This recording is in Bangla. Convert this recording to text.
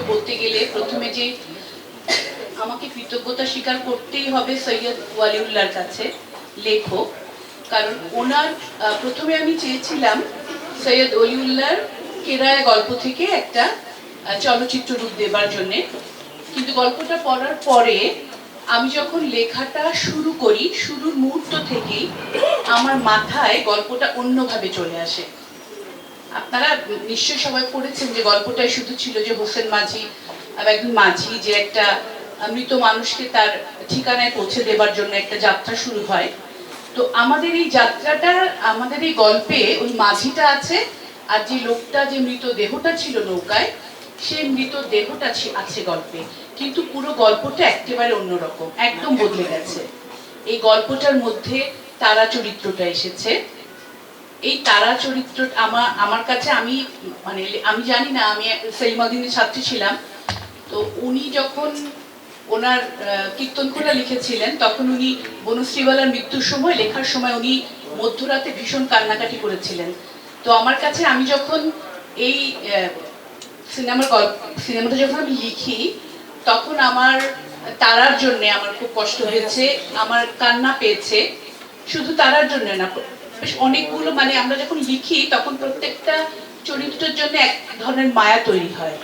সম্পর্কে বলতে গেলে প্রথমে যে আমাকে কৃতজ্ঞতা স্বীকার করতেই হবে সৈয়দ ওয়ালিউল্লাহর কাছে, লেখক। কারণ ওনার প্রথমে আমি চেয়েছিলাম সৈয়দ অলিউল্লাহর কেরায়া গল্প থেকে একটা চলচ্চিত্র রূপ দেবার জন্যে। কিন্তু গল্পটা পড়ার পরে আমি যখন লেখাটা শুরু করি, শুরুর মুহূর্ত থেকেই আমার মাথায় গল্পটা অন্যভাবে চলে আসে। আপনারা নিশ্চয়ই সবাই পড়েছেন যে গল্পটাই শুধু ছিল যে হোসেন মাঝি একজন মাঝি যে একটা মৃত মানুষকে তার ঠিকানায় পৌঁছে দেবার জন্য একটা যাত্রা শুরু হয়। তো আমাদের এই যাত্রাটা, আমাদের এই গল্পে ওই মাঝিটা আছে আর যে লোকটা যে মৃত দেহটা ছিল নৌকায় সেই মৃত দেহটা আছে গল্পে। কিন্তু পুরো গল্পটা একেবারে অন্যরকম, একদম বদলে গেছে। এই গল্পটার মধ্যে তারা চরিত্রটা এসেছে। এই তারা চরিত্র আমার আমার কাছে আমি মানে আমি জানি না আমি সেলিমাদিনের ছাত্রী ছিলাম। তো উনি যখন ওনার আহ, কীর্তনখোলা লিখেছিলেন তখন উনি বনশ্রীবালার মৃত্যুর সময় লেখার সময় উনি মধ্যরাতে ভীষণ কান্নাকাটি করেছিলেন। তো আমার কাছে আমি যখন এই সিনেমার সিনেমাটা যখন আমি লিখি তখন আমার তারার জন্য আমার খুব কষ্ট হয়েছে আমার কান্না পেয়েছে শুধু তারার জন্য না বেশ অনেকগুলো মানে আমরা যখন লিখি, তখন প্রত্যেকটা চরিত্রের জন্য এক ধরনের মায়া তৈরি হয়।